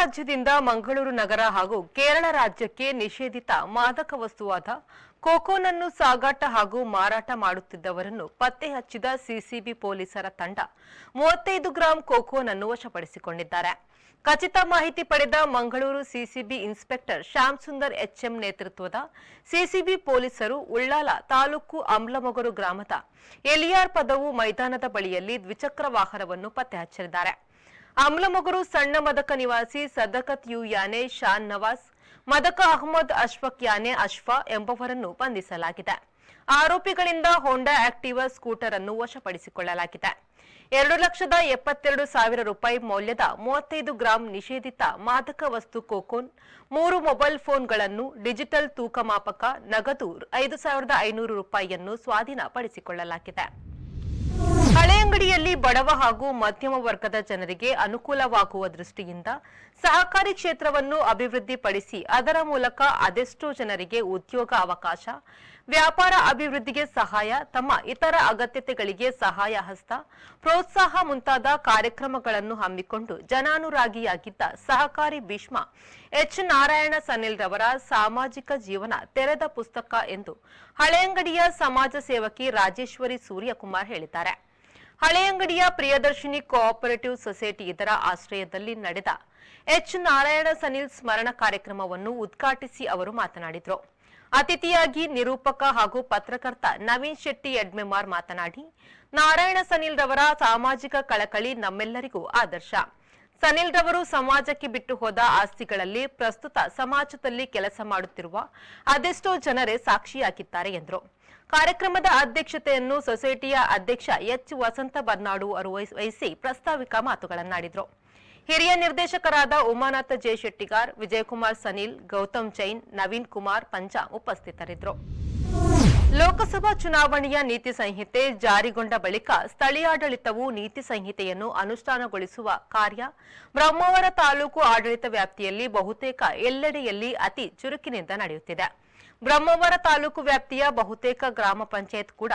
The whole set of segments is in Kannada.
ರಾಜ್ಯದಿಂದ ಮಂಗಳೂರು ನಗರ ಹಾಗೂ ಕೇರಳ ರಾಜ್ಯಕ್ಕೆ ನಿಷೇಧಿತ ಮಾದಕ ವಸ್ತುವಾದ ಕೋಕೋನನ್ನು ಸಾಗಾಟ ಹಾಗೂ ಮಾರಾಟ ಮಾಡುತ್ತಿದ್ದವರನ್ನು ಪತ್ತೆ ಹಚ್ಚಿದ ಸಿಸಿಬಿ ಪೊಲೀಸರ ತಂಡ ಮೂವತ್ತೈದು ಗ್ರಾಂ ಕೋಕೋನನ್ನು ವಶಪಡಿಸಿಕೊಂಡಿದ್ದಾರೆ. ಖಚಿತ ಮಾಹಿತಿ ಪಡೆದ Mangaluru CCB inspector Shyam Sundar HM ನೇತೃತ್ವದ ಸಿಸಿಬಿ ಪೊಲೀಸರು ಉಳ್ಳಾಲ ತಾಲೂಕು ಅಮ್ಲಮೊಗರು ಗ್ರಾಮದ ಎಲಿಯಾರ್ ಪದವು ಮೈದಾನದ ಬಳಿಯಲ್ಲಿ ದ್ವಿಚಕ್ರ ವಾಹನವನ್ನು ಪತ್ತೆ ಹಚ್ಚಲಿದ್ದಾರೆ ಅಮ್ಲಮೊಗರು ಸಣ್ಣ ಮದಕ ನಿವಾಸಿ ಸದಕತ್ ಯು ಯಾನೆ ಶಾನ್ ನವಾಸ್, ಮದಕ ಅಹ್ಮದ್ ಅಶ್ಫಕ್ ಯಾನೆ ಅಶ್ಫಾ ಎಂಬವರನ್ನು ಬಂಧಿಸಲಾಗಿದೆ. ಆರೋಪಿಗಳಿಂದ ಹೋಂಡಾ ಆಕ್ಟಿವಾ ಸ್ಕೂಟರ್ ಅನ್ನು ವಶಪಡಿಸಿಕೊಳ್ಳಲಾಗಿದೆ. ಎರಡು ಲಕ್ಷದ ಎಪ್ಪತ್ತೆರಡು ಸಾವಿರ ರೂಪಾಯಿ ಮೌಲ್ಯದ ಮೂವತ್ತೈದು ಗ್ರಾಂ ನಿಷೇಧಿತ ಮಾದಕ ವಸ್ತು ಕೋಕೋನ್, ಮೂರು ಮೊಬೈಲ್ ಫೋನ್ಗಳನ್ನು ಡಿಜಿಟಲ್ ತೂಕ ಮಾಪಕ ನಗದು ಐದು ಸಾವಿರದ ಐನೂರು ರೂಪಾಯಿಯನ್ನು ಸ್ವಾಧೀನಪಡಿಸಿಕೊಳ್ಳಲಾಗಿದೆ. ಹಳೆ ಅಂಗಡಿಯಲ್ಲಿ ಬಡವ ಹಾಗೂ ಮಧ್ಯಮ ವರ್ಗದ ಜನರಿಗೆ ಅನುಕೂಲವಾಗುವ ದೃಷ್ಟಿಯಿಂದ ಸಹಕಾರಿ ಕ್ಷೇತ್ರವನ್ನು ಅಭಿವೃದ್ಧಿಪಡಿಸಿ ಅದರ ಮೂಲಕ ಅದೆಷ್ಟೋ ಜನರಿಗೆ ಉದ್ಯೋಗ ಅವಕಾಶ, ವ್ಯಾಪಾರ ಅಭಿವೃದ್ಧಿಗೆ ಸಹಾಯ, ತಮ್ಮ ಇತರ ಅಗತ್ಯತೆಗಳಿಗೆ ಸಹಾಯ ಹಸ್ತ, ಪ್ರೋತ್ಸಾಹ ಮುಂತಾದ ಕಾರ್ಯಕ್ರಮಗಳನ್ನು ಹಮ್ಮಿಕೊಂಡು ಜನಾನುರಾಗಿಯಾಗಿದ್ದ ಸಹಕಾರಿ ಭೀಷ್ಮ ಎಚ್. ನಾರಾಯಣ ಸನಿಲ್ ರವರ ಸಾಮಾಜಿಕ ಜೀವನ ತೆರೆದ ಪುಸ್ತಕ ಎಂದು ಹಳೆಯಂಗಡಿಯ ಸಮಾಜ ಸೇವಕಿ ರಾಜೇಶ್ವರಿ ಸೂರ್ಯಕುಮಾರ್ ಹೇಳಿದ್ದಾರೆ. ಹಳೆಯಂಗಡಿಯ ಪ್ರಿಯದರ್ಶಿನಿ ಕೋಆಪರೇಟಿವ್ ಸೊಸೈಟಿ ಇದರ ಆಶ್ರಯದಲ್ಲಿ ನಡೆದ ಎಚ್ ನಾರಾಯಣ ಸನಿಲ್ ಸ್ಮರಣ ಕಾರ್ಯಕ್ರಮವನ್ನು ಉದ್ಘಾಟಿಸಿ ಅವರು ಮಾತನಾಡಿದರು. ಅತಿಥಿಯಾಗಿ ನಿರೂಪಕ ಹಾಗೂ ಪತ್ರಕರ್ತ ನವೀನ್ ಶೆಟ್ಟಿ ಯಡ್ಮೆಮಾರ್ ಮಾತನಾಡಿ, ನಾರಾಯಣ ಸನಿಲ್ ರವರ ಸಾಮಾಜಿಕ ಕಳಕಳಿ ನಮ್ಮೆಲ್ಲರಿಗೂ ಆದರ್ಶ. ಸನಿಲ್ ರವರು ಸಮಾಜಕ್ಕೆ ಬಿಟ್ಟು ಹೋದ ಆಸ್ತಿಗಳಲ್ಲಿ ಪ್ರಸ್ತುತ ಸಮಾಜದಲ್ಲಿ ಕೆಲಸ ಮಾಡುತ್ತಿರುವ ಅದೆಷ್ಟೋ ಜನರೇ ಸಾಕ್ಷಿಯಾಗಿದ್ದಾರೆ ಎಂದರು. ಕಾರ್ಯಕ್ರಮದ ಅಧ್ಯಕ್ಷತೆಯನ್ನು ಸೊಸೈಟಿಯ ಅಧ್ಯಕ್ಷ ಎಚ್. ವಸಂತ ಬರ್ನಾಡು ಅವರು ವಹಿಸ್- ಪ್ರಾಸ್ತಾವಿಕ ಮಾತುಗಳನ್ನಾಡಿದರು. ಹಿರಿಯ ನಿರ್ದೇಶಕರಾದ ಉಮಾನಾಥ ಜೆ. ಶೆಟ್ಟಿಗಾರ್, ವಿಜಯಕುಮಾರ್ ಸನಿಲ್, ಗೌತಮ್ ಜೈನ್, ನವೀನ್ ಕುಮಾರ್ ಪಂಜಾ ಉಪಸ್ಥಿತರಿದ್ದರು. ಲೋಕಸಭಾ ಚುನಾವಣೆಯ ನೀತಿ ಸಂಹಿತೆ ಜಾರಿಗೊಂಡ ಬಳಿಕ ಸ್ಥಳೀಯಾಡಳಿತವು ನೀತಿ ಸಂಹಿತೆಯನ್ನು ಅನುಷ್ಠಾನಗೊಳಿಸುವ ಕಾರ್ಯ ಬ್ರಹ್ಮಾವರ ತಾಲೂಕು ಆಡಳಿತ ವ್ಯಾಪ್ತಿಯಲ್ಲಿ ಬಹುತೇಕ ಎಲ್ಲೆಡೆಯಲ್ಲಿ ಅತಿ ಚುರುಕಿನಿಂದ ನಡೆಯುತ್ತಿದೆ. ಬ್ರಹ್ಮಾವರ ತಾಲೂಕು ವ್ಯಾಪ್ತಿಯ ಬಹುತೇಕ ಗ್ರಾಮ ಪಂಚಾಯತ್ ಕೂಡ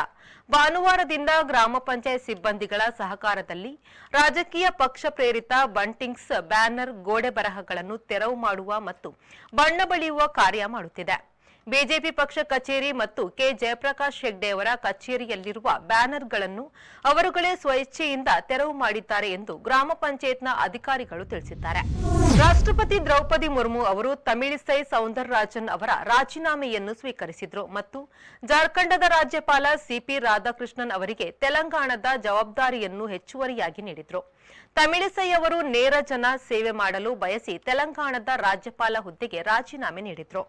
ಭಾನುವಾರದಿಂದ ಗ್ರಾಮ ಪಂಚಾಯತ್ ಸಿಬ್ಬಂದಿಗಳ ಸಹಕಾರದಲ್ಲಿ ರಾಜಕೀಯ ಪಕ್ಷ ಪ್ರೇರಿತ ಬಂಟಿಂಗ್ಸ್ ಬ್ಯಾನರ್ ಗೋಡೆ ಬರಹಗಳನ್ನು ತೆರವು ಮಾಡುವ ಮತ್ತು ಬಣ್ಣ ಬಳಿಯುವ ಕಾರ್ಯ ಮಾಡುತ್ತಿದೆ. ಬಿಜೆಪಿ ಪಕ್ಷ ಕಚೇರಿ ಮತ್ತು ಕೆ ಜಯಪ್ರಕಾಶ್ ಹೆಗ್ಡೆ ಅವರ ಕಚೇರಿಯಲ್ಲಿರುವ ಬ್ಯಾನರ್ಗಳನ್ನು ಅವರುಗಳೇ ಸ್ವಇಚ್ಛೆಯಿಂದ ತೆರವು ಮಾಡಿದ್ದಾರೆ ಎಂದು ಗ್ರಾಮ ಪಂಚಾಯತ್ನ ಅಧಿಕಾರಿಗಳು ತಿಳಿಸಿದ್ದಾರೆ. ರಾಷ್ಟ್ರಪತಿ ದ್ರೌಪದಿ ಮುರ್ಮು ಅವರು ತಮಿಳಿಸೈ ಸೌಂದರರಾಜನ್ ಅವರ ರಾಜೀನಾಮೆಯನ್ನು ಸ್ವೀಕರಿಸಿದರು ಮತ್ತು ಜಾರ್ಖಂಡದ ರಾಜ್ಯಪಾಲ ಸಿಪಿ ರಾಧಾಕೃಷ್ಣನ್ ಅವರಿಗೆ ತೆಲಂಗಾಣದ ಜವಾಬ್ದಾರಿಯನ್ನು ಹೆಚ್ಚುವರಿಯಾಗಿ ನೀಡಿದರು. ತಮಿಳಿಸೈ ಅವರು ನೇರ ಜನ ಸೇವೆ ಮಾಡಲು ಬಯಸಿ ತೆಲಂಗಾಣದ ರಾಜ್ಯಪಾಲ ಹುದ್ದೆಗೆ ರಾಜೀನಾಮೆ ನೀಡಿದರು.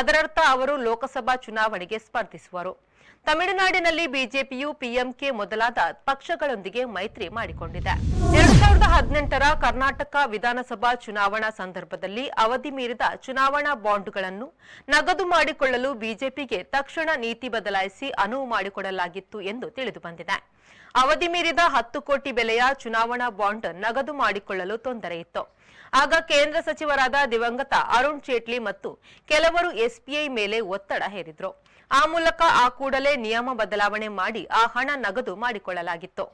ಅದರರ್ಥ ಅವರು ಲೋಕಸಭಾ ಚುನಾವಣೆಗೆ ಸ್ಪರ್ಧಿಸುವರು. ತಮಿಳುನಾಡಿನಲ್ಲಿ ಬಿಜೆಪಿಯು ಪಿಎಂಕೆ ಮೊದಲಾದ ಪಕ್ಷಗಳೊಂದಿಗೆ ಮೈತ್ರಿ ಮಾಡಿಕೊಂಡಿದೆ. ಎರಡ್ ಸಾವಿರದ ಹದಿನೆಂಟರ ಕರ್ನಾಟಕ ವಿಧಾನಸಭಾ ಚುನಾವಣಾ ಸಂದರ್ಭದಲ್ಲಿ ಅವಧಿ ಮೀರಿದ ಚುನಾವಣಾ ಬಾಂಡ್ಗಳನ್ನು ನಗದು ಮಾಡಿಕೊಳ್ಳಲು ಬಿಜೆಪಿಗೆ ತಕ್ಷಣ ನೀತಿ ಬದಲಾಯಿಸಿ ಅನುವು ಮಾಡಿಕೊಡಲಾಗಿತ್ತು ಎಂದು ತಿಳಿದುಬಂದಿದೆ ಅವಧಿ ಮೀರಿದ ಹತ್ತು ಕೋಟಿ ಬೆಲೆಯ ಚುನಾವಣಾ ಬಾಂಡ್ ನಗದು ಮಾಡಿಕೊಳ್ಳಲು ತೊಂದರೆ ಇತ್ತು. ಆಗ ಕೇಂದ್ರ ಸಚಿವರಾದ ದಿವಂಗತ ಅರುಣ್ ಜೇಟ್ಲಿ ಮತ್ತು ಕೆಲವರು ಎಸ್ಬಿಐ ಮೇಲೆ ಒತ್ತಡ ಹೇರಿದ್ರು. ಆ ಮೂಲಕ ಆ ಕೂಡಲೇ ನಿಯಮ ಬದಲಾವಣೆ ಮಾಡಿ ಆ ಹಣ ನಗದು ಮಾಡಿಕೊಳ್ಳಲಾಗಿತ್ತು.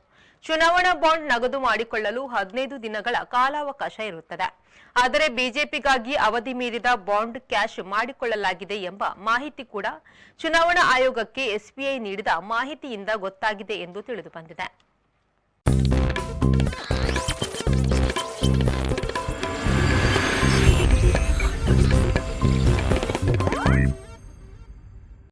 ಚುನಾವಣಾ ಬಾಂಡ್ ನಗದು ಮಾಡಿಕೊಳ್ಳಲು ಹದಿನೈದು ದಿನಗಳ ಕಾಲಾವಕಾಶ ಇರುತ್ತದೆ. ಆದರೆ ಬಿಜೆಪಿಗಾಗಿ ಅವಧಿ ಮೀರಿದ ಬಾಂಡ್ ಕ್ಯಾಶ್ ಮಾಡಿಕೊಳ್ಳಲಾಗಿದೆ ಎಂಬ ಮಾಹಿತಿ ಕೂಡ ಚುನಾವಣಾ ಆಯೋಗಕ್ಕೆ ಎಸ್ಬಿಐ ನೀಡಿದ ಮಾಹಿತಿಯಿಂದ ಗೊತ್ತಾಗಿದೆ ಎಂದು ತಿಳಿದುಬಂದಿದೆ